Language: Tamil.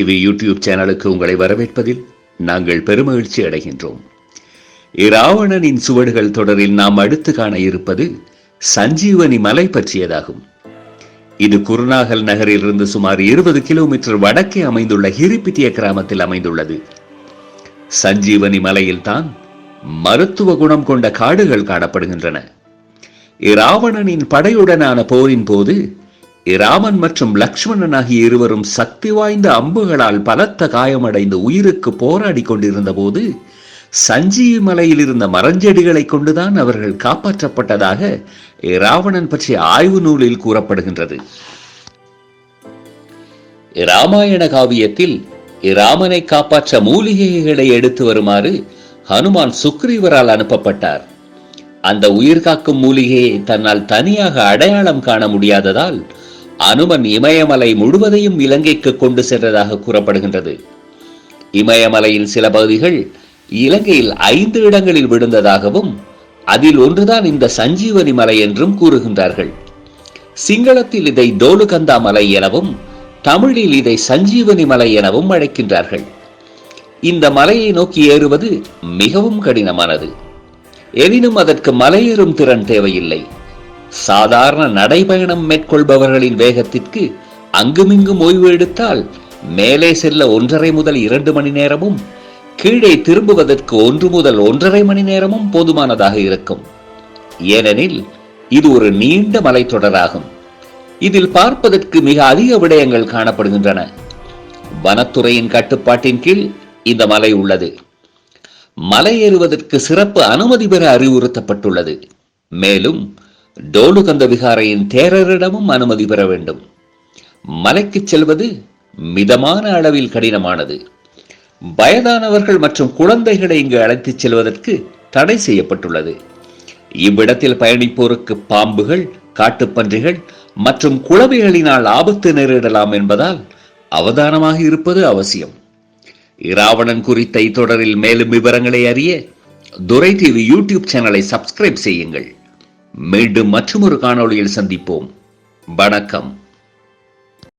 டிவி யூடியூப் சேனலுக்கு உங்களை வரவேற்பதில் நாங்கள் பெருமகிழ்ச்சி அடைகின்றோம். இராவணனின் சுவடுகள் தொடரில் நாம் அடுத்து காண இருப்பது சஞ்சீவனி மலை பற்றியதாகும். இது குருநாகல் நகரிலிருந்து சுமார் இருபது கிலோமீட்டர் வடக்கே அமைந்துள்ள ஹிரிப்பிட்டிய கிராமத்தில் அமைந்துள்ளது. சஞ்சீவனி மலையில்தான் மருத்துவ குணம் கொண்ட காடுகள் காணப்படுகின்றன. இராவணனின் படையுடனான போரின் போது ராமன் மற்றும் லக்ஷ்மணன் ஆகிய இருவரும் சக்தி வாய்ந்த அம்புகளால் பலத்த காயமடைந்து உயிருக்கு போராடி கொண்டிருந்த போது சஞ்சீவி மலையில் இருந்த மரஞ்செடிகளை கொண்டுதான் அவர்கள் காப்பாற்றப்பட்டதாக ராவணன் பற்றிய ஆய்வு நூலில் கூறப்படுகின்றது. ராமாயண காவியத்தில் ராமனை காப்பாற்ற மூலிகைகளை எடுத்து வருமாறு ஹனுமான் சுக்ரீவரால் அனுப்பப்பட்டார். அந்த உயிர் காக்கும் மூலிகையை தன்னால் தனியாக அடையாளம் காண முடியாததால் அனுமன் இமயமலை முழுவதையும் இலங்கைக்கு கொண்டு சென்றதாக கூறப்படுகின்றது. இமயமலையின் சில பகுதிகள் இலங்கையில் ஐந்து இடங்களில் விழுந்ததாகவும் அதில் ஒன்றுதான் இந்த சஞ்சீவனி மலை என்றும் கூறுகின்றார்கள். சிங்களத்தில் இதை தோலுகந்தா மலை எனவும் தமிழில் இதை சஞ்சீவனி மலை எனவும் அழைக்கின்றார்கள். இந்த மலையை நோக்கி ஏறுவது மிகவும் கடினமானது. எனினும் அதற்கு மலையேறும் திறன் தேவையில்லை. சாதாரண நடைபயணம் மேற்கொள்பவர்களின் வேகத்திற்கு அங்குமிங்கும் ஓய்வு எடுத்தால் மேலே செல்ல ஒன்றரை முதல் இரண்டு மணி நேரமும் கீழே திரும்புவதற்கு ஒன்று முதல் ஒன்றரை மணி நேரமும் போதுமானதாக இருக்கும். ஏனெனில் இது ஒரு நீண்ட மலைத்தொடராகும். இதில் பார்ப்பதற்கு மிக அதிக விடயங்கள் காணப்படுகின்றன. வனத்துறையின் கட்டுப்பாட்டின் கீழ் இந்த மலை உள்ளது. மலை ஏறுவதற்கு சிறப்பு அனுமதி பெற அறிவுறுத்தப்பட்டுள்ளது. மேலும் டோலுகந்த விகாரையின் தேரரிடமும் அனுமதி பெற வேண்டும். மலைக்கு செல்வது மிதமான அளவில் கடினமானது. வயதானவர்கள் மற்றும் குழந்தைகளை இங்கு அழைத்துச் செல்வதற்கு தடை செய்யப்பட்டுள்ளது. இவ்விடத்தில் பயணிப்போருக்கு பாம்புகள் காட்டுப்பன்றிகள் மற்றும் குளவிகளினால் ஆபத்து நேரிடலாம் என்பதால் அவதானமாக இருப்பது அவசியம். இராவணன் குறித்த இத்தொடரில் மேலும் விவரங்களை அறிய துரை டிவி யூடியூப் சேனலை சப்ஸ்கிரைப் செய்யுங்கள். மீண்டும் மற்றொரு காணொளியில் சந்திப்போம். வணக்கம்.